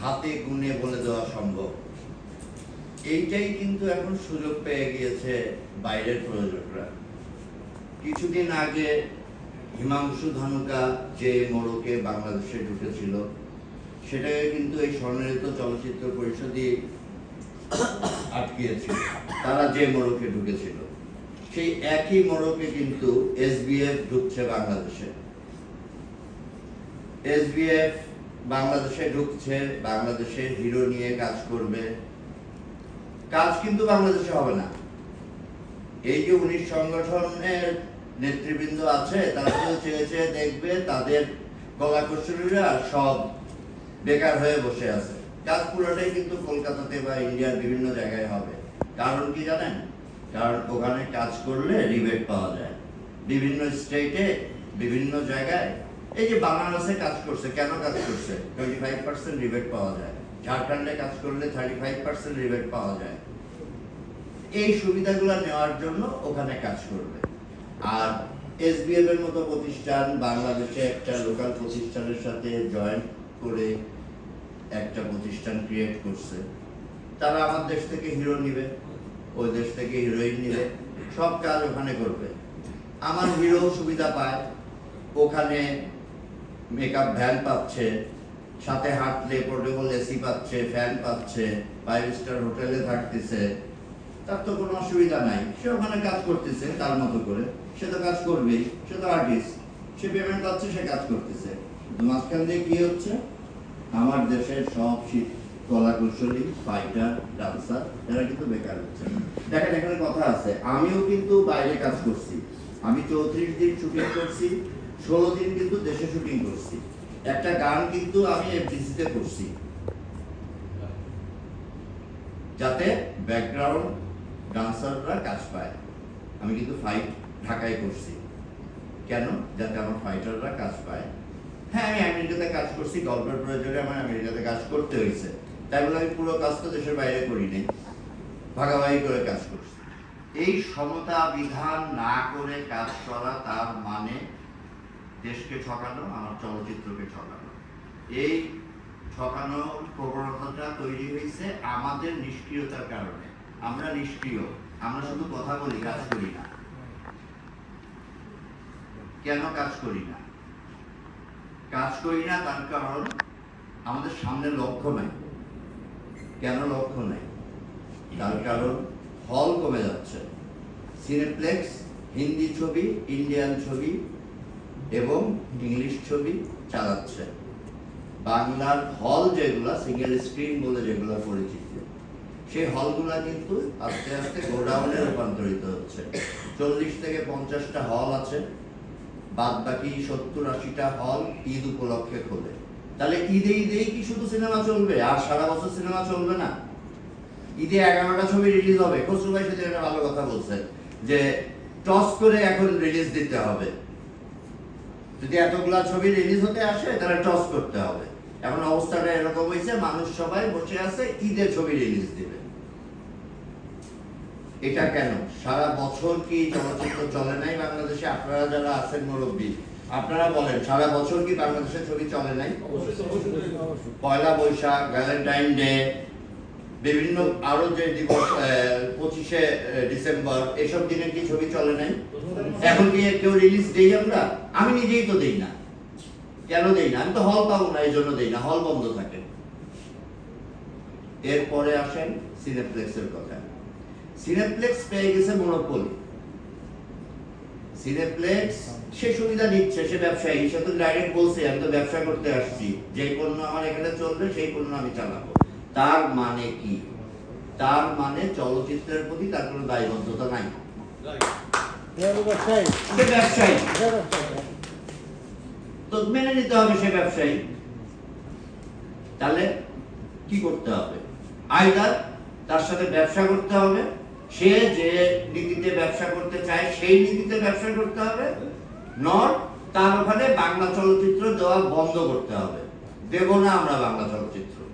হাতে গুনে বলে দেওয়া সম্ভব। এইটাই কিন্তু এখন সুযোগ পেয়ে গিয়েছে বাইরের প্রযোজকরা। কিছুদিন আগে হিমাংশু ধানুকা যে মোড়কে বাংলাদেশে ঢুকেছিল, সেটাকে কিন্তু এই স্বর্ণঋত চলচ্চিত্র পরিষদই আটকিয়েছিল। তারা যে মোড়কে ঢুকেছিল, সেই একই মোড়কে কিন্তু এসবিএফ ঢুকছে বাংলাদেশে। এস এসবিএফ বাংলাদেশে ঢুকছে বাংলাদেশে হিরো নিয়ে কাজ করবে। কাজ কিন্তু বাংলাদেশে হবে না। এই যে উনিশ সংগঠনের নেতৃবৃন্দ আছে, তারা তো চেয়ে চেয়ে দেখবে তাদের কলাকুশলীরা সব বেকার হয়ে বসে আছে। কাজ পুরোটাই কিন্তু কলকাতাতে বা ইন্ডিয়ার বিভিন্ন জায়গায় হবে। কারণ কি জানেন? কারণ ওখানে কাজ করলে রিবেট পাওয়া যায়। বিভিন্ন স্টেটে, বিভিন্ন জায়গায় এই যে বাংলাদেশে কাজ করছে, কেন কাজ করছে? টোয়েন্টি ফাইভ পার্সেন্ট রিবেট পাওয়া যায়। ঝাড়খণ্ডে কাজ করলে থার্টি ফাইভ পার্সেন্ট রিবেট পাওয়া যায়। এই সুবিধাগুলো নেওয়ার জন্য ওখানে কাজ করবে। আর এসবিএফ এর মতো প্রতিষ্ঠান বাংলাদেশে একটা লোকাল প্রতিষ্ঠানের সাথে জয়েন্ট করে একটা প্রতিষ্ঠান ক্রিয়েট করছে। তারা আমার দেশ থেকে হিরো নিবে, ওই দেশ থেকে হিরোইন নিবে, সব কাজ ওখানে করবে। আমার হিরো সুবিধা পায়। ওখানে মেকআপ ভ্যান পাচ্ছে, সাথে হাঁটলে পোর্টেবল এসি পাচ্ছে ফ্যান পাচ্ছে ফাইভ স্টার হোটেলে থাকতেছে, তার তো কোনো অসুবিধা নাই। সে ওখানে কাজ করতেছে, তার মতো করে। সে তো কাজ করবেই, সে তো আর্টিস্ট সে পেমেন্ট পাচ্ছে, সে কাজ করতেছে। মাঝখান দিয়ে কি হচ্ছে? আমার দেশের সব শি- কলাকুশলী ফাইটার ডান্সার এরা কিন্তু বেকার হচ্ছে। দেখেন, এখানে কথা আছে। আমিও কিন্তু বাইরে কাজ করছি। আমি চৌত্রিশ দিন শুটিং করছি। ষোলো দিন কিন্তু দেশে শুটিং করছি। একটা গান কিন্তু আমি এফডিসিতে করছি। যাতে ব্যাকগ্রাউন্ড ডান্সাররা কাজ পায়। আমি কিন্তু ফাইট ঢাকায় করছি। কেন? যাতে আমার ফাইটাররা কাজ পায়। হ্যাঁ আমি আমেরিকাতে কাজ করছি, গল্পের প্রয়োজনে আমার আমেরিকাতে কাজ করতে হয়েছে। তাই বলে আমি পুরো কাজ তো দেশের বাইরে করিনি ভাগাভাগি করে কাজ করছি। এই সমতা বিধান না করে কাজ করা তার মানে দেশকে ঠকানো, আমার চলচ্চিত্রকে ঠকানো। এই ঠকানোর প্রবণতাটা তৈরি হয়েছে আমাদের নিষ্ক্রিয়তার কারণে। আমরা নিষ্ক্রিয়, আমরা শুধু কথা বলি, কাজ করি না। কেন কাজ করি না? কাজ করি না তার কারণ আমাদের সামনে লক্ষ্য নাই। কেন লক্ষ্য নাই? তার কারণ হল কমে যাচ্ছে। সিনেপ্লেক্স হিন্দি ছবি ইন্ডিয়ান ছবি এবং ইংলিশ ছবি চালাচ্ছে। বাংলার হল যেগুলা সিঙ্গেল স্ক্রিন বলে যেগুলো পরিচিত, সেই হলগুলা কিন্তু আস্তে আস্তে গোডাউনে রূপান্তরিত হচ্ছে। চল্লিশ থেকে পঞ্চাশটা হল আছে বাদ বাকি সত্তর আশিটা হল ঈদ উপলক্ষে খোলে। তাহলে ঈদে ঈদেই কি শুধু সিনেমা চলবে? আর সারা বছর সিনেমা চলবে না। ঈদে এগারোটা ছবি রিলিজ হবে। খসরু ভাই সেদিন একটা ভালো কথা বলছেন, যে টস করে এখন রিলিজ দিতে হবে। যদি এতগুলা ছবি রিলিজ হতে আসে তাহলে টস করতে হবে। এখন অবস্থাটা এরকম হয়েছে মানুষ সবাই বসে আছে ঈদে ছবি রিলিজ দিবে। এটা কেন? সারা বছর কি চলচ্চিত্র চলে নাই বাংলাদেশে? আপনারা যারা আছেন মুরব্বী আপনারা বলেন সারা বছর কি বাংলাদেশে ছবি চলে নাই? পয়লা বৈশাখ ভ্যালেন্টাইন ডে বিভিন্ন আরও যে দিবস পঁচিশে ডিসেম্বর, এসব দিনে কি ছবি চলে নাই? এখন কি কেউ রিলিজ দেই আমরা? আমি নিজেই তো দেই না। কেন দেই না? আমি তো হল পাবো না এই জন্য দেই না। হল বন্ধ থাকে। এরপরে আসেন সিনেপ্লেক্সের কথা। সিনেপ্লেক্স পেয়ে গেছে মনোপলি সিনেপ্লেক্স সে সুবিধা নিচ্ছে, সে ব্যবসায়ী। সে তো ডাইরেক্ট বলছে, আমি তো ব্যবসা করতে আসছি। যে পণ্য আমার এখানে চলবে, সেই পণ্য আমি চালাবো। তার মানে কি? তার মানে চলচ্চিত্রের প্রতি তার কোনো দায়বদ্ধতা নাই। ব্যবসায়ী। তো মেনে নিতে হবে সে ব্যবসায়ী। তাহলে কি করতে হবে? আইদার তার সাথে ব্যবসা করতে হবে। সে যে নীতিতে ব্যবসা করতে চায় সেই নীতিতে ব্যবসা করতে হবে। নর তার ওখানে বাংলা চলচ্চিত্র দেওয়া বন্ধ করতে হবে। দেব না আমরা বাংলা চলচ্চিত্র।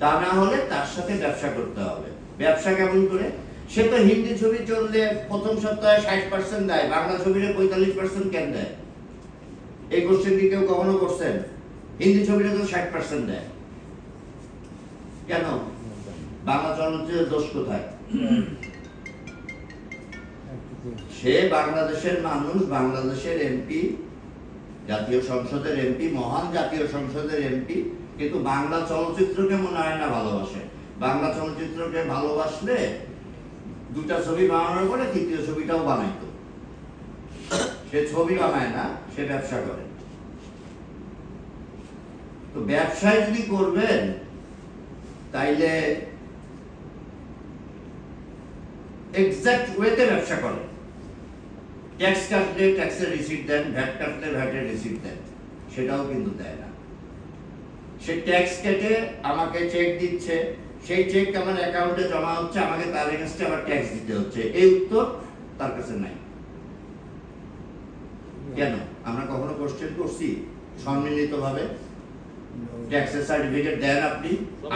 তা না হলে তার সাথে ব্যবসা করতে হবে। ব্যবসা কেমন করে? সে তো হিন্দি ছবি চললে প্রথম সপ্তাহে ষাট পার্সেন্ট দেয়, বাংলা ছবিতে পঁয়তাল্লিশ পার্সেন্ট কেন দেয়? এই কোশ্চেন কি কেউ কখনো করছেন? হিন্দি ছবিটা তো ষাট পার্সেন্ট দেয়। কেন? বাংলা চলচ্চিত্রের দোষ কোথায়? সে বাংলাদেশের মানুষ, বাংলাদেশের এমপি, জাতীয় সংসদের এমপি, মহান জাতীয় সংসদের এমপি কিন্তু বাংলা চলচ্চিত্রকে মনে হয় না ভালোবাসে। বাংলা চলচ্চিত্রকে ভালোবাসলে দুটা ছবি বানানোর পরে তৃতীয় ছবিটাও বানাইতো। সে ছবি বানায় না, সে ব্যবসা করে। তো ব্যবসায় যদি করবেন, তাইলে এক্সাক্ট ওয়েতে ব্যবসা করেন ট্যাক্স কাটলে ট্যাক্সের রিসিট দেন ভ্যাট কাটলে ভ্যাটের রিসিট দেন, সেটাও কিন্তু দেয় না। সে ট্যাক্স কেটে আমাকে চেক দিচ্ছে। সেই চেক আমার অ্যাকাউন্টে জমা হচ্ছে আমাকে তার এগেনস্টে আবার ট্যাক্স দিতে হচ্ছে। এই উত্তর তার কাছে নাই। কেন? আমরা কখনো কোশ্চেন করছি? সম্মিলিতভাবে? ট্যাক্সের সার্টিফিকেট দেন আপনি।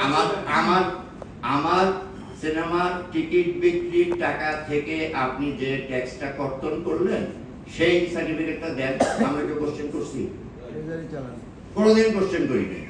আমার আমার আমার সিনেমার টিকিট বিক্রির টাকা থেকে আপনি যে ট্যাক্সটা কর্তন করলেন সেই সার্টিফিকেটটা দেন। আমরা কেউ কোশ্চেন করছি। কোনোদিন কোশ্চেন করিনি